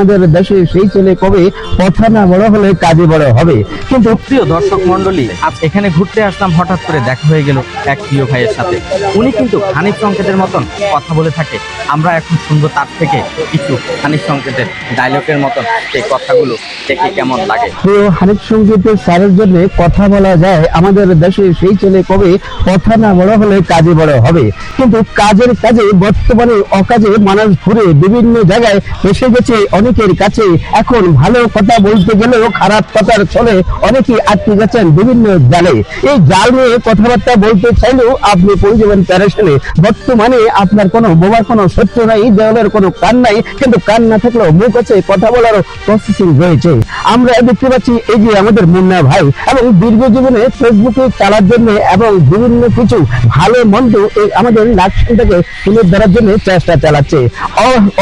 আমাদের দেশে সেই ছেলে কবে কথা না বড় হলে কাজে বড় হবে? কিন্তু প্রিয় দর্শক মন্ডলী আজ এখানে ঘুরতে আসলাম, হঠাৎ করে দেখা হয়ে গেল এক প্রিয় ভাইয়ের সাথে। উনি কিন্তু খানিক সংকেতের মতন কথা বলে থাকে। আমরা এখন শুনব তার থেকে কিছু খানিক সংকেতের ডায়লগের মতন সেই কথাগুলো দেখে কেমন লাগে? প্রিয় হানিফ সঙ্গীতের স্যারের জন্য কথা বলা যায়, আমাদের দেশে সেই ছেলে কবে কথা না বড় হলে কাজে বড় হবে? কিন্তু কাজের কাজে, বর্তমানে অকাজে মানুষ ঘুরে বিভিন্ন জায়গায় এসে গেছে অনেকের কাছে এখন ভালো কথা বলতে গেলেও খারাপ কথার চলে অনেকেই আটকে গেছেন বিভিন্ন জালে। এই জাল নিয়ে কথাবার্তা বলতে চাইলেও আপনি পড়ে যাবেন প্যারেশনে বর্তমানে আপনার কোনো বোমার কোনো সত্য নাই, দেওয়ালের কোনো কান নাই, কিন্তু কান না থাকলেও মুখ আছে, কথা বলার প্রসেসিং রয়েছে। আমরা দেখতে পাচ্ছি এই যে আমাদের মুন্না ভাই এবং দীর্ঘ জীবনে ফেসবুকে চালার জন্য এবং বিভিন্ন কিছু ভালো মন্দ এই আমাদের লাকসামটাকে তুলে ধরার জন্য চেষ্টা চালাচ্ছে।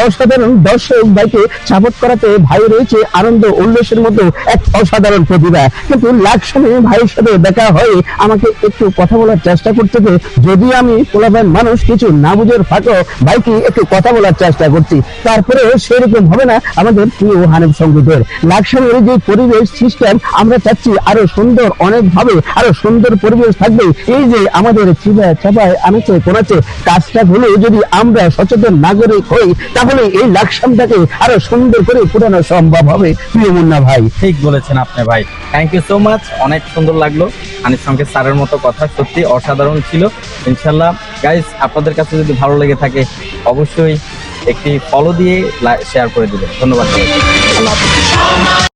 অসাধারণ দর্শক ভাইকে সাপোর্ট করাতে ভাই রয়েছে আনন্দ উল্লাসের মতো এক অসাধারণ প্রতিভা। কিন্তু লাকসামে ভাইয়ের সাথে দেখা হয়ে আমাকে একটু কথা বলার চেষ্টা করতেছে যদি আমি পোলাপান মানুষ কিছু না বুঝের ফাঁকো ভাইকে একটু কথা বলার চেষ্টা করছি, তারপরেও সেরকম হবে না আমাদের প্রিয় হানিফ সঙ্গীতের লাকসামের যে পরিবেশ সিস্টেম আমরা চাচ্ছি আরও সুন্দর অনেক ভাবে আরও সুন্দর পরিবেশ থাকবে। এই যে আমাদের চিবায় চাপায় আনাচে কোনাচে কাজটা হলে যদি আমরা সচেতন নাগরিক হই, তাহলে এই লাকসামটাকে আরও সুন্দর করে পুরানো সম্ভব হবে প্রিয় মুন্না ভাই। ঠিক বলেছেন আপনি ভাই। থ্যাংক ইউ সো মাচ অনেক সুন্দর লাগল। আনির সঙ্গে স্যারের মতো কথা, সত্যি অসাধারণ ছিল। ইনশাল্লাহ গাইস আপনাদের কাছে যদি ভালো লেগে থাকে, অবশ্যই একটি ফলো দিয়ে শেয়ার করে দিবেন। ধন্যবাদ।